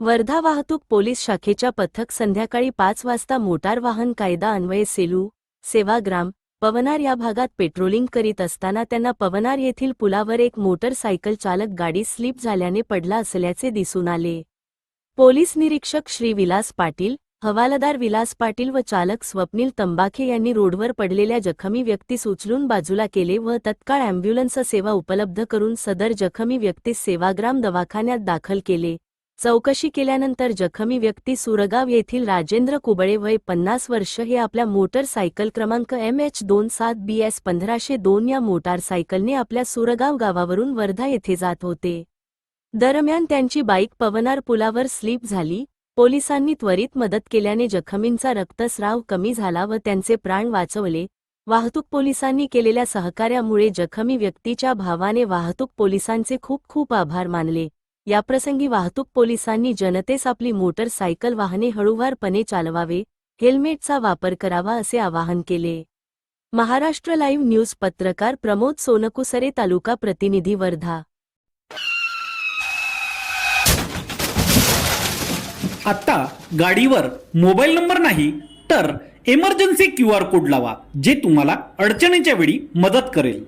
वर्धा वाहतूक पोलीस शाखेच्या पथक संध्याकाळी पाच वाजता मोटार वाहन कायदा अन्वये सेलू सेवाग्राम पवनार या भागात पेट्रोलिंग करीत असताना त्यांना पवनार येथील पुलावर एक मोटरसायकल चालक गाडी स्लिप झाल्याने पडला असल्याचे दिसून आले. पोलीस निरीक्षक श्री विलास पाटील हवालदार विलास पाटील व चालक स्वप्नील तंबाखे यांनी रोडवर पडलेल्या जखमी व्यक्तीस उचलून बाजूला केले व तत्काळ अँब्युलन्स सेवा उपलब्ध करून सदर जखमी व्यक्तीस सेवाग्राम दवाखान्यात दाखल केले. चौकशी केल्यानंतर जखमी व्यक्ती सुरगाव येथील राजेंद्र कुबळे वय पन्नास वर्ष हे आपल्या मोटरसायकल क्रमांक एम एच दोन सात बी एस पंधराशे दोन या मोटारसायकलने आपल्या सुरगाव गावावरून वर्धा येथे जात होते. दरम्यान त्यांची बाईक पवनार पुलावर स्लिप झाली. पोलिसांनी त्वरित मदत केल्याने जखमींचा रक्तस्राव कमी झाला व त्यांचे प्राण वाचवले. वाहतूक पोलिसांनी केलेल्या सहकार्यामुळे जखमी व्यक्तीच्या भावाने वाहतूक पोलिसांचे खूप खूप आभार मानले. याप्रसंगी वाहतूक पोलिसांनी जनतेस आपली मोटरसायकल वाहने हळूवारपणे चालवावे हेल्मेटचा वापर करावा असे आवाहन केले. महाराष्ट्र लाईव्ह न्यूज पत्रकार प्रमोद सोनकुसरे तालुका प्रतिनिधी वर्धा. आता गाडीवर मोबाईल नंबर नाही तर इमर्जन्सी क्यू आर कोड लावा जे तुम्हाला अडचणीच्या वेळी मदत करेल.